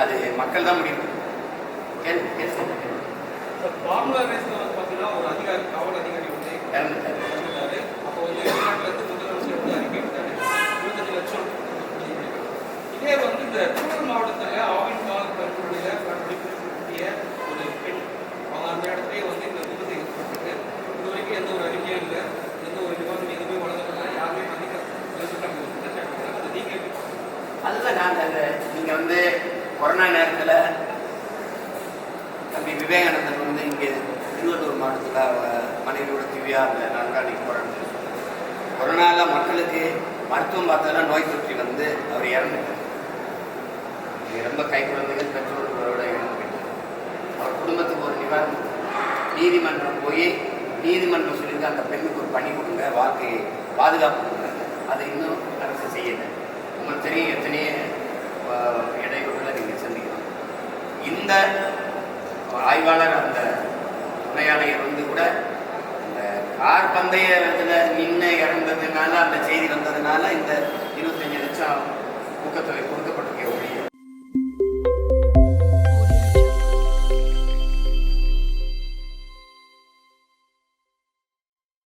அது மக்கள் தான் முடியும் ஒரு அதிகாரி காவல் அதிகாரி வந்து அப்போ வந்து வெளிநாட்டிலேருந்து முதலமைச்சர் வந்து அறிவிக்கிட்டாரு இருபத்தஞ்சு லட்சம் இதே வந்து இந்த திருவள்ளூர் மாவட்டத்தில் ஆவின் பால் கல்லூரியில் கண்டுபிடிக்கக்கூடிய ஒரு அந்த இடத்துலேயே வந்து இந்த விபத்து ஏற்பட்டிருக்கு இது வரைக்கும் எந்த ஒரு அறிக்கையும் இல்லை. எந்த ஒரு நிபந்தனை எதுவுமே வழங்கலாம் யாருமே அதிக சொல்லிட்டாங்க அதுதான் நான் நீங்கள் வந்து கொரோனா நேரத்தில் தம்பி விவேகானந்தன் வந்து இங்கே திருவள்ளூர் மாவட்டத்தில் மனைவியோட திவ்யா அந்த நான்காண்டிக்கு போகிறான்னு கொரோனாவில் மக்களுக்கு மருத்துவம் பார்த்ததெல்லாம் நோய் தொற்றி வந்து அவர் இறந்துட்டார். ரொம்ப கை குழந்தைகள் பெற்றோர்களோட இறந்துக்கிட்டார் அவர் குடும்பத்துக்கு ஒரு நிவாரணம் நீதிமன்றம் போய் நீதிமன்றம் சொல்லியிருக்க அந்த பெண்ணுக்கு ஒரு பணி கொடுங்க வாழ்க்கையை பாதுகாப்பு கொடுங்க. அதை இன்னும் அரசு செய்யலை. அந்த ஆய்வாளர் அந்த துணையாளையர் வந்து கூட இந்த கார் பந்தய இதில் நின்று இறந்ததுனால அந்த செய்தி வந்ததுனால இந்த இருபத்தஞ்சு லட்சம் ஊக்கத்தொகை கொடுக்கப்பட்டிருக்க ஒழிய